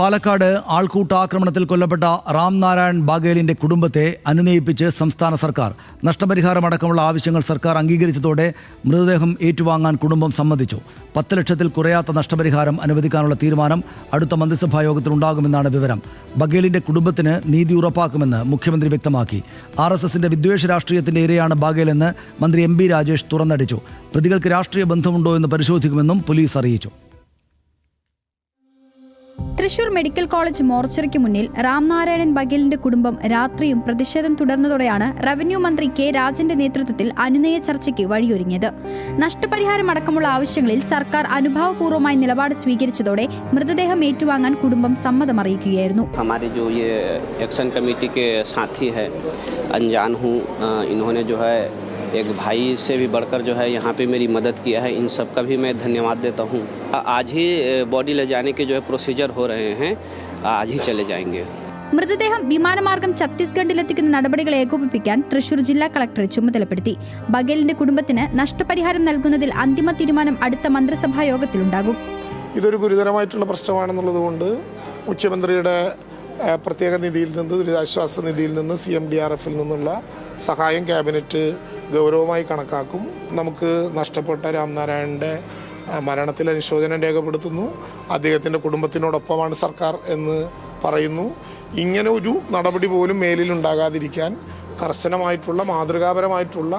പാലക്കാട് ആൾക്കൂട്ടാക്രമണത്തിൽ കൊല്ലപ്പെട്ട രാംനാരായൺ ബാഗേലിന്റെ കുടുംബത്തെ അനുനയിപ്പിച്ച് സംസ്ഥാന സർക്കാർ നഷ്ടപരിഹാരമടക്കമുള്ള ആവശ്യങ്ങൾ സർക്കാർ അംഗീകരിച്ചതോടെ മൃതദേഹം ഏറ്റുവാങ്ങാൻ കുടുംബം സമ്മതിച്ചു. പത്ത് ലക്ഷത്തിൽ കുറയാത്ത നഷ്ടപരിഹാരം അനുവദിക്കാനുള്ള തീരുമാനം അടുത്ത മന്ത്രിസഭാ യോഗത്തിൽ ഉണ്ടാകുമെന്നാണ് വിവരം. ബഗേലിന്റെ കുടുംബത്തിന് നീതി ഉറപ്പാക്കുമെന്ന് മുഖ്യമന്ത്രി വ്യക്തമാക്കി. ആർ എസ് എസിന്റെ വിദ്വേഷ രാഷ്ട്രീയത്തിന്റെ ഇരയാണ് ബാഗേലെന്ന് മന്ത്രി എം ബി രാജേഷ് തുറന്നടിച്ചു. പ്രതികൾക്ക് രാഷ്ട്രീയ ബന്ധമുണ്ടോ എന്ന് പരിശോധിക്കുമെന്നും പോലീസ് അറിയിച്ചു. തൃശൂർ മെഡിക്കൽ കോളേജ് മോർച്ചറിക്ക് മുന്നിൽ രാംനാരായണൻ ബഗേലിന്റെ കുടുംബം രാത്രിയും പ്രതിഷേധം തുടർന്നതോടെയാണ് റവന്യൂ മന്ത്രി കെ രാജന്റെ നേതൃത്വത്തിൽ അനുനയ ചർച്ചയ്ക്ക് വഴിയൊരുങ്ങിയത്. നഷ്ടപരിഹാരം അടക്കമുള്ള ആവശ്യങ്ങളിൽ സർക്കാർ അനുഭാവപൂർവമായി നിലപാട് സ്വീകരിച്ചതോടെ മൃതദേഹം ഏറ്റുവാങ്ങാൻ കുടുംബം സമ്മതം അറിയിക്കുകയായിരുന്നു അൻജാൻ ഹൂ ഇൻഹോനെ ജോ ഹൈ के साथी है अनजान हूँ अ, इन्होंने जो है एक भाई से भी बढ़कर जो है यहाँ पे मेरी मदद किया है इन सब का भी मैं धन्यवाद देता हूँ आ- आज ही बॉडी ले जाने के जो है प्रोसीजर हो रहे हैं आज ही चले जाएंगे മൃതദേഹം വിമാനമാർഗം ഛത്തീസ്ഗഡിലെത്തിക്കുന്ന നടപടികൾ ഏകോപിപ്പിക്കാൻ തൃശൂർ ജില്ലാ കളക്ടർ ചുമതലപ്പെടുത്തി ബഗേലിന്റെ കുടുംബത്തിന് നഷ്ടപരിഹാരം നൽകുന്നതിൽ അന്തിമ തീരുമാനം അടുത്ത മന്ത്രിസഭാ യോഗത്തിലുണ്ടാകും ഇതൊരു ഗുരുതരമായിട്ടുള്ള പ്രശ്നമാണെന്നുള്ളത് കൊണ്ട് മുഖ്യമന്ത്രിയുടെ ആ, പ്രത്യേക നിധിയിൽ നിന്ന് ദുരിതാശ്വാസ നിധിയിൽ നിന്ന് സി എം ഡി ആർ എഫിൽ നിന്നുള്ള സഹായം ക്യാബിനറ്റ് ഗൗരവമായി കണക്കാക്കും. നമുക്ക് നഷ്ടപ്പെട്ട രാംനാരായണന്റെ മരണത്തിൽ അനുശോചനം രേഖപ്പെടുത്തുന്നു. അദ്ദേഹത്തിന്റെ കുടുംബത്തിനോടൊപ്പമാണ് സർക്കാർ എന്ന് പറയുന്നു. ഇങ്ങനെ ഒരു നടപടി പോലും മേലിലുണ്ടാകാതിരിക്കാൻ കർശനമായിട്ടുള്ള മാതൃകാപരമായിട്ടുള്ള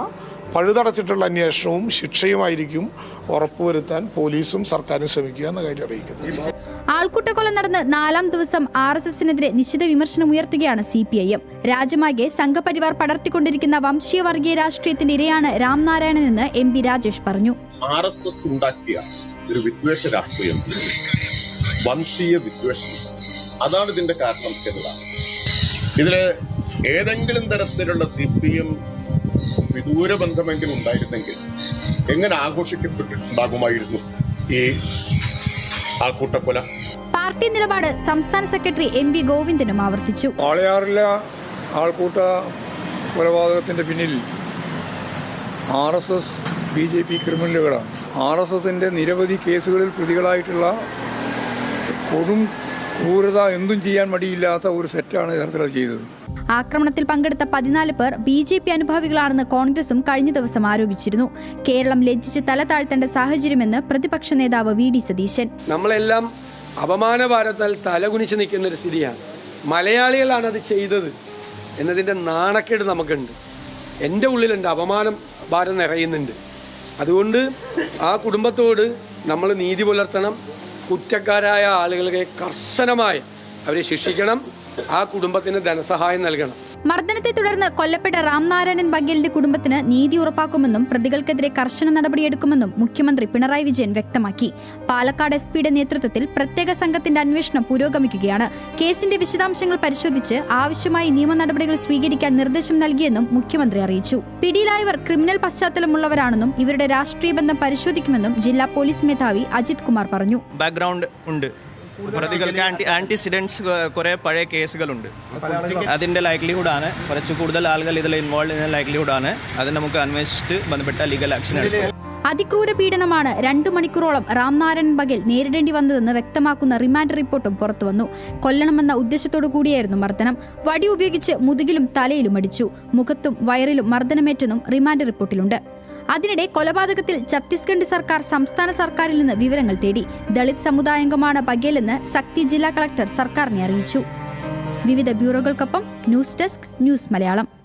പഴുതടച്ചിട്ടുള്ള അന്വേഷണവും ശിക്ഷയുമായിരിക്കും ഉറപ്പുവരുത്താൻ പോലീസും സർക്കാരും ശ്രമിക്കുക എന്ന കാര്യം അറിയിക്കുന്നു ആൾക്കൂട്ടക്കൊല നടന്ന് നാലാം ദിവസം ആർ എസ് എസിനെതിരെ നിശിത വിമർശനം ഉയർത്തുകയാണ് സി പി ഐ എം. രാജ്യമാകെ സംഘപരിവാർ പടർത്തിക്കൊണ്ടിരിക്കുന്ന വംശീയ വർഗീയ രാഷ്ട്രീയത്തിന്റെ ഇരയാണ് രാംനാരായണനെന്ന് എം പി രാജേഷ് പറഞ്ഞു. ആർ എസ് എസ് ഉണ്ടാക്കിയ ഒരു വിദ്വേഷ രാഷ്ട്രീയം വംശീയ വിദ്വേഷം അതാണ് ഇതിന്റെ കാരണം ഇതിലെ ഇതിൽ ഏതെങ്കിലും തരത്തിലുള്ള സി പി എം വിദൂര ബന്ധമെങ്കിലും ഉണ്ടായിരുന്നെങ്കിൽ എങ്ങനെ ആഘോഷിക്കപ്പെട്ടിട്ടുണ്ടാകുമായിരുന്നു ഈ ആൾക്കൂട്ടക്കൊല? പാർട്ടി നിലപാട് സംസ്ഥാന സെക്രട്ടറി എം വി ഗോവിന്ദനും ആവർത്തിച്ചു. വാളയാറിലെ ആൾക്കൂട്ട കൊലപാതകത്തിന്റെ പിന്നിൽ R S S B J P ക്രിമിനലുകളാണ്. R S എസിന്റെ നിരവധി കേസുകളിൽ പ്രതികളായിട്ടുള്ള കൊടും ക്രൂരത എന്തും ചെയ്യാൻ മടിയില്ലാത്ത ഒരു സെറ്റാണ് യഥാർത്ഥത്തിൽ അത് ചെയ്തത്. ആക്രമണത്തിൽ പങ്കെടുത്ത പതിനാല് പേർ ബി ജെ പി അനുഭാവികളാണെന്ന് കോൺഗ്രസും കഴിഞ്ഞ ദിവസം ആരോപിച്ചിരുന്നു. കേരളം ലജ്ജിച്ച് തല താഴ്ത്തേണ്ട സാഹചര്യമെന്ന് പ്രതിപക്ഷ നേതാവ് വി ഡി സതീശൻ. നമ്മളെല്ലാം അപമാനഭാരത്താൽ തലകുനിച്ച് നിൽക്കുന്ന ഒരു സ്ഥിതിയാണ്. മലയാളികളാണ് അത് ചെയ്തത് എന്നതിന്റെ നാണക്കേട് നമുക്കുണ്ട്. എന്റെ ഉള്ളിലുണ്ട് അപമാനം ഭാരം നിറയുന്നുണ്ട്. അതുകൊണ്ട് ആ കുടുംബത്തോട് നമ്മൾ നീതി പുലർത്തണം. കുറ്റക്കാരായ ആളുകളെ കർശനമായി അവരെ ശിക്ഷിക്കണം. ആ കുടുംബത്തിന് ധനസഹായം നൽകണം. മർദ്ദനത്തെ തുടർന്ന് കൊല്ലപ്പെട്ട രാംനാരായണൻ ബഗേലിന്റെ കുടുംബത്തിന് നീതി ഉറപ്പാക്കുമെന്നും പ്രതികൾക്കെതിരെ കർശന നടപടിയെടുക്കുമെന്നും മുഖ്യമന്ത്രി പിണറായി വിജയൻ വ്യക്തമാക്കി. പാലക്കാട് എസ് പിയുടെ നേതൃത്വത്തിൽ പ്രത്യേക സംഘത്തിന്റെ അന്വേഷണം പുരോഗമിക്കുകയാണ്. കേസിന്റെ വിശദാംശങ്ങൾ പരിശോധിച്ച് ആവശ്യമായി നിയമ നടപടികൾ സ്വീകരിക്കാൻ നിർദ്ദേശം നൽകിയെന്നും മുഖ്യമന്ത്രി അറിയിച്ചു. പിടിയിലായവർ ക്രിമിനൽ പശ്ചാത്തലമുള്ളവരാണെന്നും ഇവരുടെ രാഷ്ട്രീയ ബന്ധം പരിശോധിക്കുമെന്നും ജില്ലാ പോലീസ് മേധാവി അജിത് കുമാർ പറഞ്ഞു. ബാക്ക്ഗ്രൗണ്ട് ഉണ്ട്. പ്രതികൾക്ക് ആന്റി ആന്റിസിഡൻസ് കുറേ പഴയ കേസുകളുണ്ട്. അതിന്റെ ലൈക്ലിഹുഡാണ് കുറച്ച് കൂടുതൽ ആളുകൾ ഇതിൽ ഇൻവോൾവ് ചെയ്യുന്ന ലൈക്ലിഹുഡാണ് അത് നമുക്ക് അന്വേഷിച്ചിട്ട് ബന്ധപ്പെട്ട ലീഗൽ ആക്ഷൻ എടുക്കും. അതിക്രൂര പീഡനമാണ് രണ്ടു മണിക്കൂറോളം രാംനാരായൺ ബഗേൽ നേരിടേണ്ടി വന്നതെന്ന് വ്യക്തമാക്കുന്ന റിമാൻഡ് റിപ്പോർട്ടും പുറത്തുവന്നു കൊല്ലണമെന്ന ഉദ്ദേശത്തോടു കൂടിയായിരുന്നു മർദ്ദനം. വടി ഉപയോഗിച്ച് മുതുകിലും തലയിലും അടിച്ചു. മുഖത്തും വയറിലും മർദ്ദനമേറ്റെന്നും റിമാൻഡ് റിപ്പോർട്ടിലുണ്ട്. അതിനിടെ കൊലപാതകത്തിൽ ഛത്തീസ്ഗഡ് സർക്കാർ സംസ്ഥാന സർക്കാരിൽ നിന്ന് വിവരങ്ങൾ തേടി. ദളിത് സമുദായാംഗമാണ് ബഗേലെന്ന് ശക്തി ജില്ലാ കളക്ടർ സർക്കാരിനെ അറിയിച്ചു. വിവിധ ബ്യൂറോകൾക്കൊപ്പം ന്യൂസ് ഡെസ്ക് ന്യൂസ് മലയാളം.